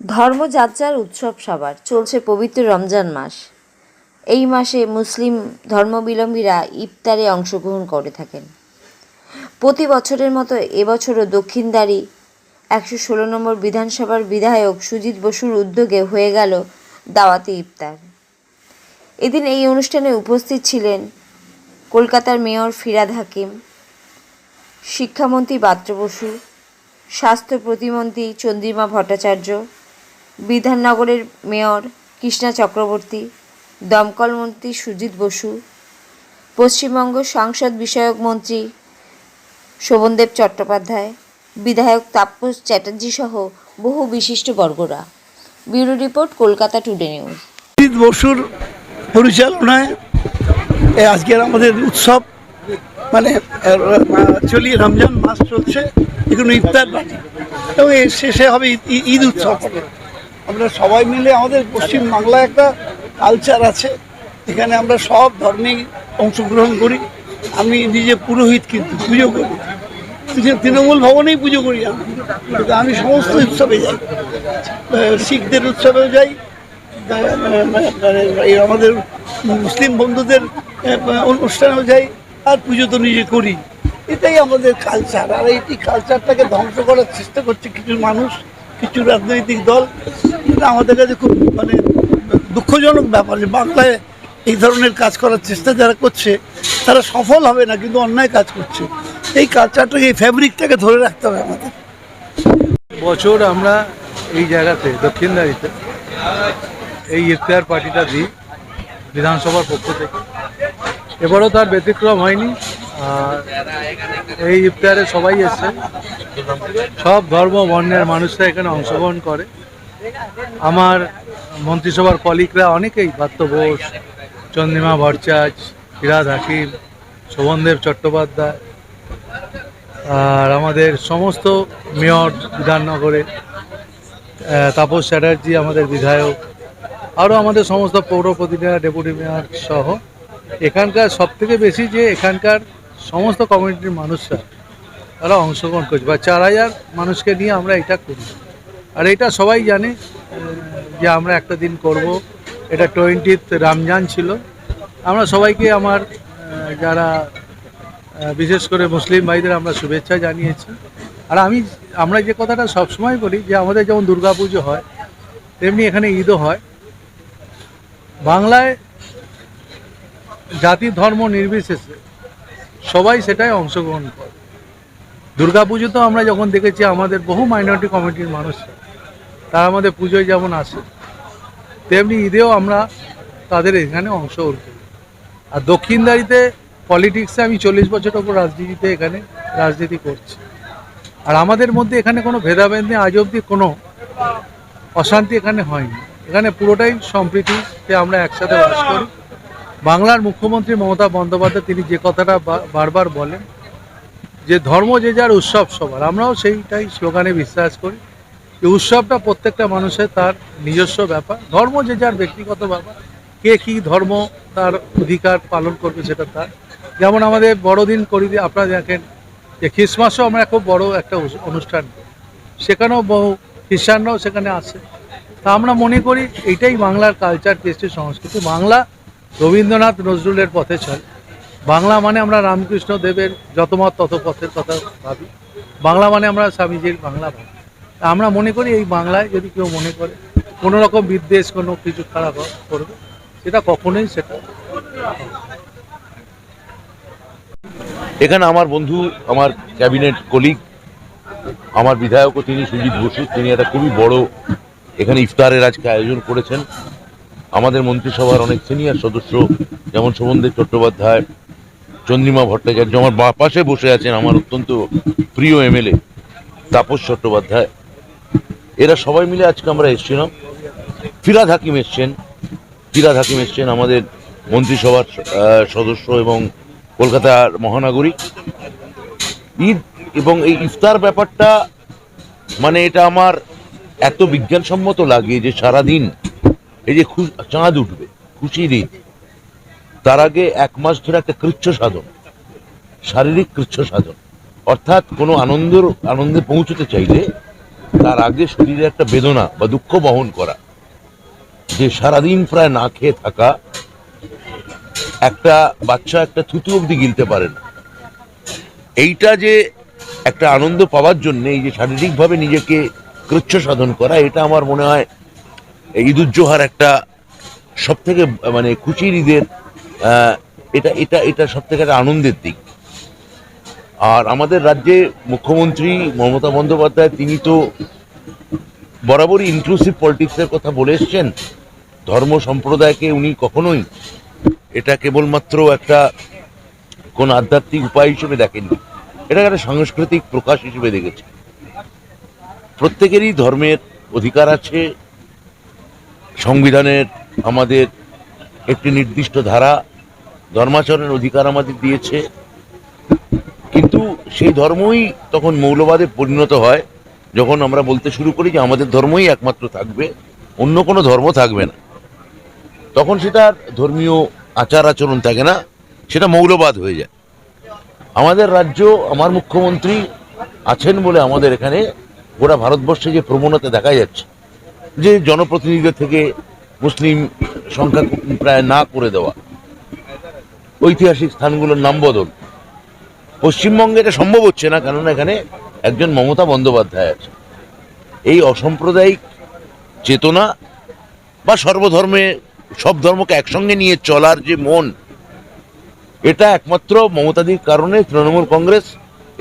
ধর্মযাত্রার উৎসব সবার, চলছে পবিত্র রমজান মাস। এই মাসে মুসলিম ধর্মাবলম্বীরা ইফতারে অংশগ্রহণ করে থাকেন। প্রতি বছরের মতো এবছরও দক্ষিণদারি একশো ষোলো নম্বর বিধানসভার বিধায়ক সুজিত বসুর উদ্যোগে হয়ে গেল দাওয়াতি ইফতার। এদিন এই অনুষ্ঠানে উপস্থিত ছিলেন কলকাতার মেয়র ফিরাদ হাকিম, শিক্ষামন্ত্রী বাত্র বসু, স্বাস্থ্য প্রতিমন্ত্রী চন্দ্রিমা ভট্টাচার্য বিধাননগরের মেয়র কৃষ্ণা চক্রবর্তী, দমকল মন্ত্রী সুজিত বসু, পশ্চিমবঙ্গ সংসদ বিষয়ক মন্ত্রী শোভনদেব চট্টোপাধ্যায়, বিধায়ক তাপস চ্যাটার্জি সহ বহু বিশিষ্ট বর্গরা। Bureau report, Kolkata today news. Ajit বসুর পরিচালনায় আজকের আমাদের উৎসব মানে চলিয়ে রমজান মাস চলছে এগুলো ইফতার এবং শেষে হবে ঈদ- উৎসব। আমরা সবাই মিলে আমাদের পশ্চিম বাংলায় একটা কালচার আছে। এখানে আমরা সব ধর্মেই অংশগ্রহণ করি। আমি নিজে পুরোহিত কিন্তু পুজো করি। তৃণ- তৃণমূল ভবনেই পুজো করি আমি। আমি সমস্ত উৎসবে যাই। শিখদের উৎসবেও যাই। আমাদের মুসলিম বন্ধুদের অনুষ্ঠানেও যাই। আর পুজো তো নিজে করি। এটাই আমাদের কালচার আর এই কালচারটাকে ধ্বংস করার চেষ্টা করছে কিছু মানুষ, কিছু রাজনৈতিক দল। এটা আমাদের কাছে খুব মানে দুঃখজনক ব্যাপার যে বাংলায় এই ধরনের কাজ করার চেষ্টা যারা করছে, তারা সফল হবে না, কিন্তু অন্যায় কাজ করছে। এই কালচারটাকে এই ফ্যাব্রিকটাকে ধরে রাখতে হবে আমাদের। বছর আমরা এই জায়গাতে, দক্ষিণ দক্ষিণদারিতে এই ইফতার পার্টিটা দিই বিধানসভার পক্ষ থেকে। এবারও তার ব্যতিক্রম হয়নি। আর এই ইফতারে সবাই এসছে। সব ধর্ম, বর্ণের মানুষরা এখানে অংশগ্রহণ করে। আমার মন্ত্রিসভার কলিকরা অনেকেই পার্থ বোস, চন্দ্রিমা ভট্টাচার্য ফিরাদ হাকিম, শোভনদেব চট্টোপাধ্যায়, আর আমাদের সমস্ত মেয়র বিধাননগরে তাপস চ্যাটার্জি আমাদের বিধায়ক, আরও আমাদের সমস্ত পৌর প্রতিনিধিরা, ডেপুটি মেয়র সহ। এখানকার সব থেকে বেশি যে এখানকার সমস্ত কমিউনিটির মানুষরা, তারা অংশগ্রহণ করছে, বা চার হাজার মানুষকে নিয়ে আমরা এটা করি। আর এটা সবাই জানে যে আমরা একটা দিন করব। এটা টোয়েন্টিথ রমজান ছিল। আমরা সবাইকে আমার যারা বিশেষ করে মুসলিম ভাইদের আমরা শুভেচ্ছা জানিয়েছি। আর আমি, আমরা যে কথাটা সবসময় বলি যে আমাদের যেমন দুর্গাপুজো হয়, তেমনি এখানে ঈদও হয়। বাংলায় জাতি ধর্ম নির্বিশেষে সবাই সেটাই অংশগ্রহণ করে। দুর্গাপুজোতেও আমরা যখন দেখেছি, আমাদের বহু মাইনরিটি কমিটির মানুষরা তারা আমাদের পুজোয় যেমন আসে, তেমনি ঈদেও আমরা তাদের এখানে অংশগ্রহণ করি। আর দক্ষিণদারিতে পলিটিক্সে আমি চল্লিশ বছর ওপর রাজনীতিতে এখানে রাজনীতি করছি। আর আমাদের মধ্যে এখানে কোনো ভেদাভেদ নেই, আজ অবধি কোনো অশান্তি এখানে হয়নি। এখানে পুরোটাই সম্প্রীতিতে আমরা একসাথে বাস করি। বাংলার মুখ্যমন্ত্রী মমতা বন্দ্যোপাধ্যায় তিনি যে কথাটা বারবার বলেন, যে ধর্ম যে যার উৎসব সবার, আমরাও সেইটাই স্লোগানে বিশ্বাস করি। যে উৎসবটা প্রত্যেকটা মানুষের তার নিজস্ব ব্যাপার। ধর্ম যে যার ব্যক্তিগত ব্যাপার। কে কী ধর্ম তার অধিকার পালন করবে সেটা তার। যেমন আমাদের বড়দিন করি দিয়ে আপনারা দেখেন যে খ্রিসমাসও আমরা খুব বড় একটা অনুষ্ঠান। সেখানেও বহু খ্রিস্টানরাও সেখানে আসে। তা আমরা মনে করি এটাই বাংলার কালচার কৃষ্টি সংস্কৃতি। বাংলা রবীন্দ্রনাথ নজরুলের পথে চলে। বাংলা মানে আমরা রামকৃষ্ণ দেবের যতমত তত পথের কথা ভাবি। বাংলা মানে আমরা স্বামীজির বাংলা ভাবি। আমরা মনে করি এই বাংলায় যদি কেউ মনে করে, কোনো রকম বিদ্বেষ, কোনো কিছু খারাপ করবে, সেটা কখনোই সেটা এখানে আমার বন্ধু, আমার ক্যাবিনেট কলিগ, আমার বিধায়কও তিনি সুজিত বসু, তিনি একটা খুবই বড় এখানে ইফতারের আজকে আয়োজন করেছেন। আমাদের মন্ত্রিসভার অনেক সিনিয়র সদস্য, যেমন শোভনদেব চট্টোপাধ্যায়, চন্দ্রিমা ভট্টাচার্য, আমার বাঁ, পাশে বসে আছেন আমার অত্যন্ত প্রিয় এমএলএ তাপস চট্টোপাধ্যায়। এরা সবাই মিলে আজকে আমরা এসেছিলাম। ফিরাদ হাকিম এসছেন। ফিরাদ হাকিম এসছেন আমাদের মন্ত্রিসভার সদস্য এবং কলকাতার মহানাগরিক ঈদ এবং এই ইফতার ব্যাপারটা মানে এটা আমার এত বিজ্ঞানসম্মত লাগে যে সারাদিন এই যে খু- চাঁদ উঠবে, খুশির ঈদ। তার আগে এক মাস ধরে একটা কৃচ্ছ সাধন, শারীরিক কৃচ্ছ সাধন। অর্থাৎ কোনো আনন্দ আনন্দে পৌঁছতে চাইলে তার আগে শরীরে একটা বেদনা বা দুঃখ বহন করা। যে সারাদিন প্রায় না খেয়ে থাকা, একটা বাচ্চা একটা থুতু অব্দি গিলতে পারে না। এইটা যে একটা আনন্দ পাওয়ার জন্য, এই যে শারীরিকভাবে নিজেকে কৃচ্ছ সাধন করা, এটা আমার মনে হয় ঈদুজ্জোহার একটা সব থেকে মানে খুশির ঈদের এটা এটা এটা সব থেকে একটা আনন্দের দিক। আর আমাদের রাজ্যে মুখ্যমন্ত্রী মমতা বন্দ্যোপাধ্যায়, তিনি তো বরাবরই ইনক্লুসিভ পলিটিক্সের কথা বলে এসছেন। ধর্ম সম্প্রদায়কে উনি কখনোই এটা কেবলমাত্র একটা কোন আধ্যাত্মিক উপায় হিসেবে দেখেননি। এটা একটা সাংস্কৃতিক প্রকাশ হিসেবে দেখেছে প্রত্যেকেরই ধর্মের অধিকার আছে। সংবিধানের আমাদের একটি নির্দিষ্ট ধারা, ধর্মাচরণের অধিকার আমাদের দিয়েছে। কিন্তু সেই ধর্মই তখন মৌলবাদে পরিণত হয়, যখন আমরা বলতে শুরু করি যে আমাদের ধর্মই একমাত্র থাকবে, অন্য কোনো ধর্ম থাকবে না। তখন সেটা ধর্মীয় আচার আচরণ থাকে না, সেটা মৌলবাদ হয়ে যায়। আমাদের রাজ্য, আমার মুখ্যমন্ত্রী আছেন বলে আমাদের এখানে গোটা ভারতবর্ষে যে প্রবণতা দেখা যাচ্ছে, যে জনপ্রতিনিধিদের থেকে মুসলিম সংখ্যা প্রায় না করে দেওয়া। ঐতিহাসিক স্থানগুলোর নাম বদল। পশ্চিমবঙ্গে এটা সম্ভব হচ্ছে না, কেননা এখানে একজন মমতা বন্দ্যোপাধ্যায় আছে। এই অসাম্প্রদায়িক চেতনা বা সর্বধর্মে সব ধর্মকে একসঙ্গে নিয়ে চলার যে মন, এটা একমাত্র মমতাদির কারণে তৃণমূল কংগ্রেস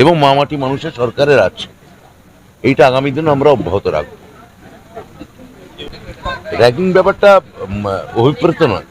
এবং মামাটি মানুষের সরকারের আছে। এইটা আগামী দিনে আমরা অব্যাহত রাখব। র্যাগিং ব্যাপারটা অভিপ্রেত নয়।